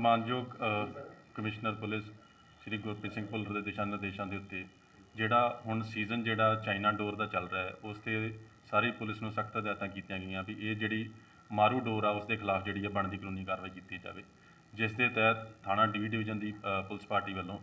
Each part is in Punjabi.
ਮਾਨਯੋਗ ਕਮਿਸ਼ਨਰ ਪੁਲਿਸ ਸ੍ਰੀ ਗੁਰਪ੍ਰੀਤ ਸਿੰਘ ਭੁੱਲਰ ਦੇ ਦਿਸ਼ਾ ਨਿਰਦੇਸ਼ਾਂ ਦੇ ਉੱਤੇ ਜਿਹੜਾ ਹੁਣ ਸੀਜ਼ਨ ਜਿਹੜਾ ਚਾਈਨਾ ਡੋਰ ਦਾ ਚੱਲ ਰਿਹਾ ਹੈ, ਉਸ ਤੇ ਸਾਰੀ ਪੁਲਿਸ ਨੂੰ ਸਖਤ ਹਦਾਇਤਾਂ ਕੀਤੀਆਂ ਗਈਆਂ ਵੀ ਇਹ ਜਿਹੜੀ ਮਾਰੂ ਡੋਰ ਆ ਉਸ ਦੇ ਖਿਲਾਫ ਜਿਹੜੀ ਆ ਬਣਦੀ ਕਾਨੂੰਨੀ ਕਾਰਵਾਈ ਕੀਤੀ ਜਾਵੇ। ਜਿਸ ਦੇ ਤਹਿਤ ਥਾਣਾ ਡੀ ਡਿਵੀਜ਼ਨ ਦੀ ਪੁਲਿਸ ਪਾਰਟੀ ਵੱਲੋਂ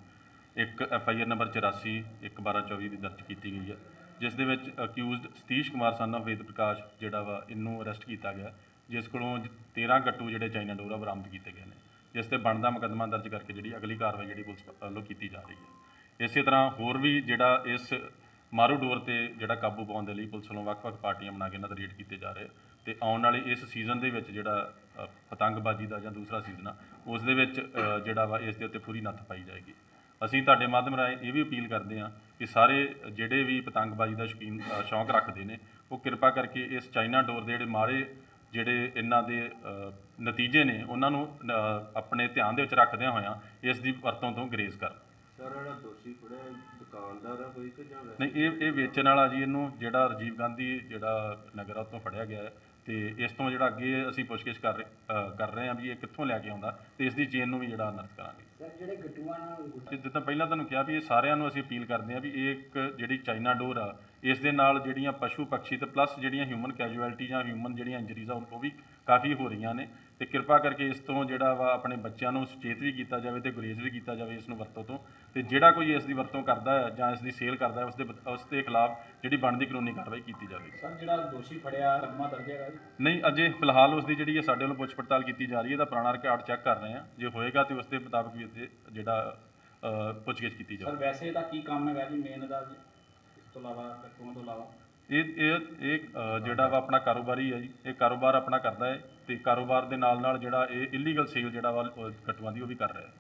ਇੱਕ ਐਫ ਆਈ ਆਰ ਨੰਬਰ 84 ਇੱਕ 1224 ਦੀ ਦਰਜ ਕੀਤੀ ਗਈ ਹੈ। ਜਿਸ ਦੇ ਵਿੱਚ ਅਕਿਊਜ਼ਡ ਸਤੀਸ਼ ਕੁਮਾਰ ਸਨ, ਵੇਦ ਪ੍ਰਕਾਸ਼ ਜਿਹੜਾ ਵਾ, ਇਹਨੂੰ ਅਰੈਸਟ ਕੀਤਾ ਗਿਆ, ਜਿਸ ਕੋਲੋਂ ਜ- 13 ਗੱਟੂ ਜਿਹੜੇ ਚਾਈਨਾ ਡੋਰਾ ਬਰਾਮਦ ਕੀਤੇ ਗਏ ਨੇ। ਜਿਸ ਤੇ ਬਣਦਾ ਮੁਕੱਦਮਾ ਦਰਜ ਕਰਕੇ ਜਿਹੜੀ ਅਗਲੀ ਕਾਰਵਾਈ ਜਿਹੜੀ ਪੁਲਿਸ ਵੱਲੋਂ ਕੀਤੀ ਜਾ ਰਹੀ ਹੈ। ਇਸੇ ਤਰ੍ਹਾਂ ਹੋਰ ਵੀ ਜਿਹੜਾ ਇਸ ਮਾਰੂ ਡੋਰ ਤੇ ਜਿਹੜਾ ਕਾਬੂ ਪਾਉਣ ਦੇ ਲਈ ਪੁਲਿਸ ਵੱਲੋਂ ਵੱਖ-ਵੱਖ ਪਾਰਟੀਆਂ ਬਣਾ ਕੇ ਇਹਨਾਂ ਦੇ ਰੇਡ ਕੀਤੇ ਜਾ ਰਹੇ ਤੇ ਆਉਣ ਵਾਲੇ ਇਸ ਸੀਜ਼ਨ ਦੇ ਵਿੱਚ ਜਿਹੜਾ ਪਤੰਗਬਾਜ਼ੀ ਦਾ ਜਾਂ ਦੂਸਰਾ ਸੀਜ਼ਨ ਆ ਉਸ ਦੇ ਵਿੱਚ ਜਿਹੜਾ ਵਾ ਇਸ ਦੇ ਉੱਤੇ ਪੂਰੀ ਨੱਥ ਪਾਈ ਜਾਏਗੀ। ਅਸੀਂ ਤੁਹਾਡੇ ਮਾਧਿਅਮ ਰਾਹੀਂ ਇਹ ਵੀ ਅਪੀਲ ਕਰਦੇ ਹਾਂ ਕਿ ਸਾਰੇ ਜਿਹੜੇ ਵੀ ਪਤੰਗਬਾਜ਼ੀ ਦਾ ਸ਼ੌਕੀਨ ਅ, ਸ਼ੌਂਕ ਰੱਖਦੇ ਨੇ ਉਹ ਕਿਰਪਾ ਕਰਕੇ ਇਸ ਚਾਈਨਾ ਡੋਰ ਦੇ ਜਿਹੜੇ ਮਾਰੇ ਜਿਹੜੇ ਇਹਨਾਂ ਦੇ ਨਤੀਜੇ ਨੇ ਉਹਨਾਂ ਨੂੰ ਆਪਣੇ ਧਿਆਨ ਦੇ ਵਿੱਚ ਰੱਖਦਿਆਂ ਹੋਇਆਂ ਇਸ ਦੀ ਵਰਤੋਂ ਤੋਂ ਗਰੇਜ਼ ਕਰਨ ਸਰ ਜਿਹੜਾ ਦੋਸ਼ੀ ਫੜਿਆ ਦੁਕਾਨਦਾਰ ਆ ਕੋਈ ਕਿ ਜਾਂ ਵੈਸੇ ਨਹੀਂ ਇਹ ਇਹ ਵੇਚਣ ਵਾਲਾ ਜੀ ਇਹਨੂੰ ਜਿਹੜਾ ਰਾਜੀਵ ਗਾਂਧੀ ਜਿਹੜਾ ਨਗਰ ਆ, ਉਹ ਤੋਂ ਫੜਿਆ ਗਿਆ ਹੈ ਤੇ ਇਸ ਤੋਂ ਜਿਹੜਾ ਅੱਗੇ ਅਸੀਂ ਪੁੱਛਗਿੱਛ ਕਰ ਰਹੇ ਕਰ ਰਹੇ ਹਾਂ ਵੀ ਇਹ ਕਿੱਥੋਂ ਲੈ ਕੇ ਆਉਂਦਾ ਤੇ ਇਸ ਦੀ ਚੇਨ ਨੂੰ ਵੀ ਜਿਹੜਾ ਅਨਰਥ ਕਰਾਂਗੇ। ਸਰ ਜਿਹੜੇ ਗੱਟੂਆਂ ਨਾਲ ਜਿੱਦਾਂ ਪਹਿਲਾਂ ਤੁਹਾਨੂੰ ਕਿਹਾ ਵੀ ਇਹ ਸਾਰਿਆਂ ਨੂੰ ਅਸੀਂ ਅਪੀਲ ਕਰਦੇ ਹਾਂ ਵੀ ਇਹ ਇੱਕ ਜਿਹੜੀ ਚਾਈਨਾ ਡੋਰ ਆ ਇਸ ਦੇ ਨਾਲ ਜਿਹੜੀਆਂ ਪਸ਼ੂ ਪੰਛੀ ਤੇ ਪਲੱਸ ਜਿਹੜੀਆਂ ਹਿਊਮਨ ਕੈਜੂਅਲਟੀ ਜਾਂ ਹਿਊਮਨ ਜਿਹੜੀਆਂ ਇੰਜਰੀਜ਼ ਆ ਉਹ ਵੀ ਕਾਫੀ ਹੋ ਰਹੀਆਂ ਨੇ ਤੇ ਕਿਰਪਾ ਕਰਕੇ ਇਸ ਤੋਂ ਜਿਹੜਾ ਵਾ ਆਪਣੇ ਬੱਚਿਆਂ ਨੂੰ ਸੁਚੇਤ ਵੀ ਕੀਤਾ ਜਾਵੇ ਤੇ ਗੁਰੇਜ਼ ਵੀ ਕੀਤਾ ਜਾਵੇ ਇਸ ਨੂੰ ਵਰਤੋਂ ਤੋਂ ਤੇ ਜਿਹੜਾ ਕੋਈ ਇਸ ਦੀ ਵਰਤੋਂ ਕਰਦਾ ਹੈ ਜਾਂ ਇਸ ਦੀ ਸੇਲ ਕਰਦਾ ਹੈ ਉਸ ਦੇ ਉਸ ਦੇ ਖਿਲਾਫ ਜਿਹੜੀ ਬਣਦੀ ਕਾਨੂੰਨੀ ਕਾਰਵਾਈ ਕੀਤੀ ਜਾਵੇ। ਸਰ ਜਿਹੜਾ ਦੋਸ਼ੀ ਫੜਿਆ ਕਦਮਾ ਦਰਜ ਹੈਗਾ ਨਹੀਂ ਅਜੇ ਫਿਲਹਾਲ ਉਸ ਦੀ ਜਿਹੜੀ ਹੈ ਸਾਡੇ ਵੱਲੋਂ ਪੁੱਛ ਪੜਤਾਲ ਕੀਤੀ ਜਾ ਰਹੀ ਹੈ ਇਹਦਾ ਪੁਰਾਣਾ ਰਿਕਾਰਡ ਚੈੱਕ ਕਰ ਰਹੇ ਹਾਂ। ਜੇ ਹੋਏਗਾ ਤੇ ਉਸ ਦੇ ਮੁਤਾਬਕ ਵੀ ਇਹਦੇ ਜਿਹੜਾ ਪੁੱਛਗਿੱਛ ਕੀਤੀ ਜਾਵੇ ਸਰ ਵੈਸੇ ਤਾਂ ਕੀ ਕੰਮ ਹੈਗਾ ਜੀ ਮੇਨ ਦਾ ਜੀ? ਤੋਂ ਇਲਾਵਾ ਕੱਟੂਆਂ ਤੋਂ ਇਲਾਵਾ? ਇਹ ਇਹ ਇਹ ਅ, ਜਿਹੜਾ ਵਾ ਆਪਣਾ ਕਾਰੋਬਾਰੀ ਹੈ ਜੀ ਇਹ ਕਾਰੋਬਾਰ ਆਪਣਾ ਕਰਦਾ ਹੈ ਤੇ ਕਾਰੋਬਾਰ ਦੇ ਨਾਲ ਨਾਲ ਜਿਹੜਾ ਇਹ ਇਲੀਗਲ ਸੇਲ ਜਿਹੜਾ ਵਾ ਉਹ ਕਟਵਾਂ ਦੀ ਉਹ ਵੀ ਕਰ ਰਿਹਾ ਹੈ।